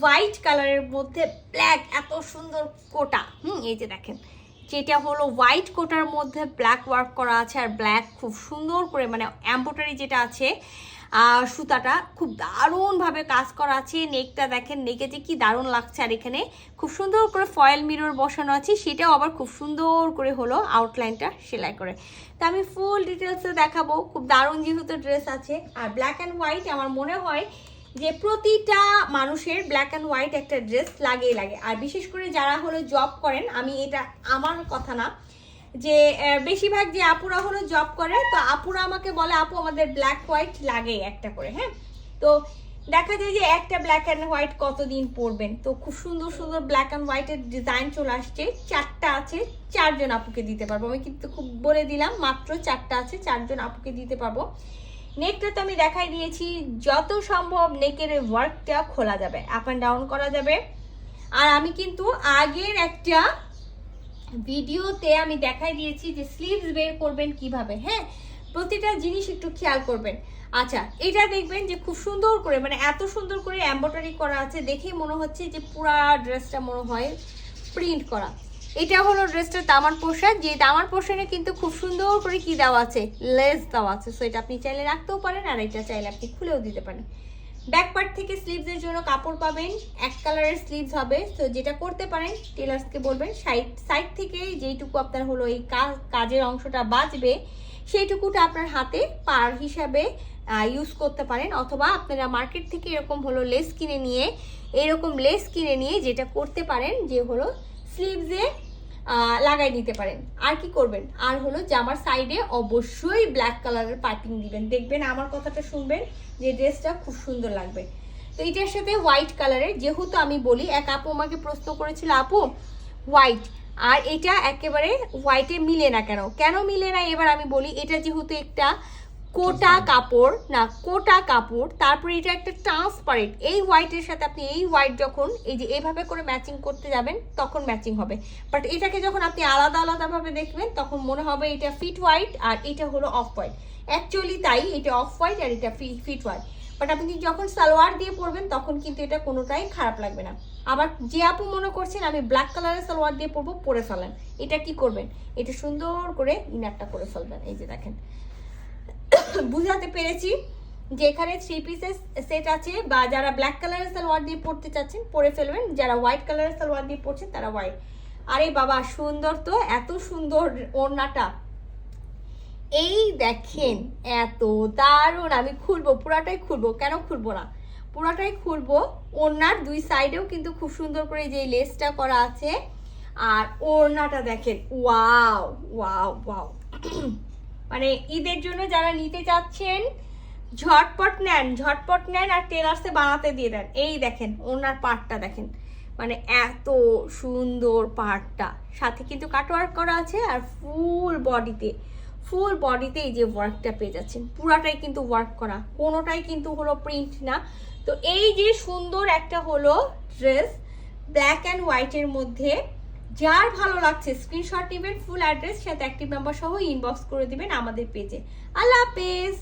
White কালারের মধ্যে black, এত সুন্দর কোটা। হুম, এই যে দেখেন। যেটা হলো হোয়াইট কোটার মধ্যে ব্ল্যাক ওয়ার্ক করা আছে আর ব্ল্যাক খুব সুন্দর করে মানে এম্বোটারি যেটা আছে সুতাটা খুব দারুণভাবে কাজ করা আছে। নেকটা দেখেন, নেকে যে কি দারুণ লাগছে আর এখানে। খুব সুন্দর করে ফয়েল মিরর বসানো আছে। সেটাও আবার খুব সুন্দর করে হলো আউটলাইনটা সেলাই করে। তা আমি ফুল ডিটেলসে দেখাবো। খুব দারুণ যেহেতু ড্রেস আছে। আর ব্ল্যাক অ্যান্ড হোয়াইট আমার মনে হয় যে প্রতিটা মানুষের ব্ল্যাক অ্যান্ড হোয়াইট একটা ড্রেস লাগেই লাগে। আর বিশেষ করে যারা হলো জব করেন, আমি এটা আমার কথা না, যে বেশিরভাগ যে আপুরা হলো জব করে, তো আপুরা আমাকে বলে, আপু, আমাদের ব্ল্যাক হোয়াইট লাগে একটা করে হ্যাঁ? তো দেখা যায় যে একটা ব্ল্যাক অ্যান্ড হোয়াইট কতদিন পরবেন? তো খুব সুন্দর সুন্দর ব্ল্যাক অ্যান্ড হোয়াইটের ডিজাইন চলে আসছে। চারটা আছে, চারজন আপুকে দিতে পারব। আমি কিন্তু খুব বলে দিলাম, মাত্র চারটা আছে, চারজন আপুকে দিতে পারব। নেকটা তো আমি দেখাই দিয়েছি। যত সম্ভব নেকের ওয়ার্কটা খোলা যাবে আপ অ্যান্ড ডাউন করা যাবে। আর আমি কিন্তু আগের একটা ভিডিওতে আমি দেখাই দিয়েছি যে স্লিভস বের করবেন কীভাবে হ্যাঁ? প্রতিটা জিনিস একটু খেয়াল করবেন। আচ্ছা এটা দেখবেন যে খুব সুন্দর করে মানে এত সুন্দর করে এম্ব্রয়ডারি করা আছে, দেখেই মনে হচ্ছে যে পুরা ড্রেসটা মনে হয় প্রিন্ট করা। এটা হলো ড্রেসটার দামার পোশাক, যে দামার পোশাকে কিন্তু খুব সুন্দর করে কি দেওয়া আছে? লেস দেওয়া আছে। সো এটা আপনি চাইলে রাখতেও পারেন আর এটা চাইলে আপনি খুলেও দিতে পারেন। ব্যাক পার্ট থেকে স্লিভসের জন্য কাপড় পাবেন। এক কালারের স্লিভস হবে। তো যেটা করতে পারেন টেলার্সকে বলবেন সাইড সাইড থেকে যেইটুকু আপনার হলো এই কাজের অংশটা বাঁচবে সেইটুকুটা আপনার হাতে পার হিসাবে ইউজ করতে পারেন। অথবা আপনারা মার্কেট থেকে এরকম হলো লেস কিনে নিয়ে, এরকম লেস কিনে নিয়ে যেটা করতে পারেন, যে হলো স্লিভসে লাগাই দিতে পারেন। আর কি করবেন? আর হলো জামার সাইডে অবশ্যই ব্ল্যাক কালারের পাইপিং দিবেন। দেখবেন আমার কথাটা শুনবেন যে ড্রেসটা খুব সুন্দর লাগবে। তো এটার সাথে হোয়াইট কালারের যেহেতু আমি বলি, এক আপু আমাকে প্রশ্ন করেছিল, আপু হোয়াইট আর এটা একেবারে হোয়াইটে মিলে না কেন? কেন মিলে না? এবার আমি বলি, এটা যেহেতু একটা কোটা কাপড়, না, কোটা কাপড়, তারপরে এটা একটা ট্রান্সপারেন্ট এই হোয়াইটের সাথে আপনি এই হোয়াইট যখন এই যে এইভাবে করে ম্যাচিং করতে যাবেন, তখন ম্যাচিং হবে। বাট এটাকে যখন আপনি আলাদা আলাদাভাবে দেখবেন, তখন মনে হবে এটা ফিট হোয়াইট আর এটা হলো অফ হোয়াইট অ্যাকচুয়ালি তাই, এটা অফ হোয়াইট আর এটা ফিট হোয়াইট বাট আপনি যখন সালোয়ার দিয়ে পরবেন, তখন কিন্তু এটা কোনোটাই খারাপ লাগবে না। আবার যে আপু মনে করছেন, আমি ব্ল্যাক কালারের সালোয়ার দিয়ে পরবো, পরে ফেলেন। এটা কি করবেন? এটা সুন্দর করে ইনারটা করে ফেলবেন। এই যে দেখেন। বুঝাতে পেরেছি যে এখানে থ্রি পিসের সেট আছে বা যারা ব্ল্যাক কালারের সালোয়ার দিয়ে পড়তে চাচ্ছেন, পরে ফেলবেন। যারা হোয়াইট কালারের সালোয়ার দিয়ে পড়ছেন, তারা হোয়াইট আরে বাবা, সুন্দর তো, এত সুন্দর ওড়নাটা। এই দেখেন, এত দারুণ, আমি খুলবো, পুরাটাই খুলবো। কেন খুলবো না? পুরাটাই খুলবো, ওড়নার দুই সাইডেও কিন্তু খুব সুন্দর করে যে লেসটা করা আছে। আর ওড়নাটা দেখেন, ওয়াও ওয়াও ওয়াও। মানে ঈদের জন্য যারা নিতে চাচ্ছেন, ঝটপট নেন ঝটপট নেন আর টেলার্সে বানাতে দিয়ে দেন। এই দেখেন, ওনার পার্টটা দেখেন। মানে এত সুন্দর পার্টটা সাথে কিন্তু কাটওয়ার্ক করা আছে আর ফুল বডিতে ফুল বডিতে এই যে ওয়ার্কটা পেয়ে যাচ্ছেন। পুরাটাই কিন্তু ওয়ার্ক করা। কোনোটাই কিন্তু হলো প্রিন্ট না। তো এই যে সুন্দর একটা হলো ড্রেস ব্ল্যাক অ্যান্ড হোয়াইটের মধ্যে যার ভালো লাগছে স্ক্রিনশট নেবেন ফুল অ্যাড্রেস সাথে অ্যাক্টিভ নাম্বার সহ ইনবক্স করে দিবেন আমাদের পেজে আল্লাহ হাফেজ!